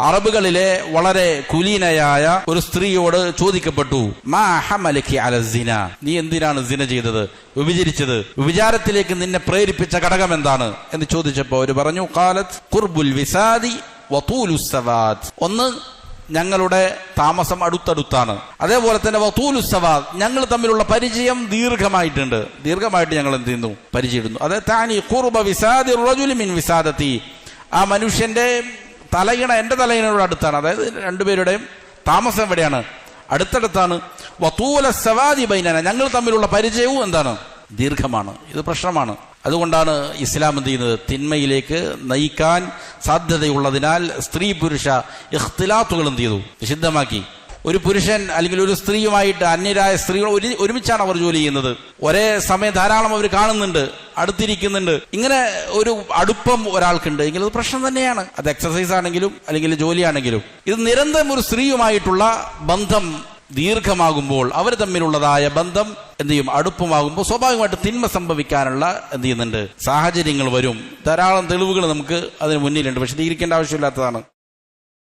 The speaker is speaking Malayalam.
അറബുകളിലെ വളരെ കുലീനയായ ഒരു സ്ത്രീയോട് ചോദിക്കപ്പെട്ടു മാ ഹമലക്കി അല സിന? നീ എന്തിനാണ് സിന ചെയ്തത്? വിഭജിച്ചത് വിചാരത്തിലേക്ക് നിന്നെ പ്രേരിപ്പിച്ച ഘടകം എന്താണ്? എന്ന് ചോദിച്ചപ്പോൾ അവർ പറഞ്ഞു കാലത്ത് കുർബുൽ വിസാദി ഒന്ന് ഞങ്ങളുടെ താമസം അടുത്തടുത്താണ്. അതേപോലെ തന്നെ വതൂലുസവാദ് ഞങ്ങൾ തമ്മിലുള്ള പരിചയം ദീർഘമായിട്ടുണ്ട്. ദീർഘമായിട്ട് ഞങ്ങൾ എന്ത് ചെയ്യുന്നു? പരിചയിടുന്നു അതെ താനി കുർബ വിസാദി റജുലിമിൻ വിസാദത്തി. ആ മനുഷ്യന്റെ തലയിണ എന്റെ തലയിണയോട് അടുത്താണ്. അതായത് രണ്ടുപേരുടെയും താമസം എവിടെയാണ്? അടുത്തടുത്താണ്. വത്തൂല സവാദി ബൈനന ഞങ്ങൾ തമ്മിലുള്ള പരിചയവും എന്താണ്? ദീർഘമാണ്. ഇത് പ്രശ്നമാണ്. അതുകൊണ്ടാണ് ഇസ്ലാം എന്ത് ചെയ്യുന്നത്? തിന്മയിലേക്ക് നയിക്കാൻ സാധ്യതയുള്ളതിനാൽ സ്ത്രീ പുരുഷ ഇഖ്തിലാത്തുകൾ എന്ത് ചെയ്തു? നിഷിദ്ധമാക്കി ഒരു പുരുഷൻ അല്ലെങ്കിൽ ഒരു സ്ത്രീയുമായിട്ട് അന്യരായ സ്ത്രീകൾ ഒരു ഒരുമിച്ചാണ് അവർ ജോലി ചെയ്യുന്നത്. ഒരേ സമയം ധാരാളം അവർ കാണുന്നുണ്ട് അടുത്തിരിക്കുന്നുണ്ട്. ഇങ്ങനെ ഒരു അടുപ്പം ഒരാൾക്കുണ്ട്. എങ്കിൽ അത് പ്രശ്നം തന്നെയാണ്. അത് എക്സസൈസ് ആണെങ്കിലും അല്ലെങ്കിൽ ജോലിയാണെങ്കിലും ഇത് നിരന്തരം ഒരു സ്ത്രീയുമായിട്ടുള്ള ബന്ധം ദീർഘമാകുമ്പോൾ അവർ തമ്മിലുള്ളതായ ബന്ധം എന്ത് ചെയ്യും? അടുപ്പമാകുമ്പോൾ സ്വാഭാവികമായിട്ട് തിന്മ സംഭവിക്കാനുള്ള എന്ത് ചെയ്യുന്നുണ്ട്? സാഹചര്യങ്ങൾ വരും. ധാരാളം തെളിവുകൾ നമുക്ക് അതിന് മുന്നിലുണ്ട്. പക്ഷെ ഇരിക്കേണ്ട ആവശ്യമില്ലാത്തതാണ്.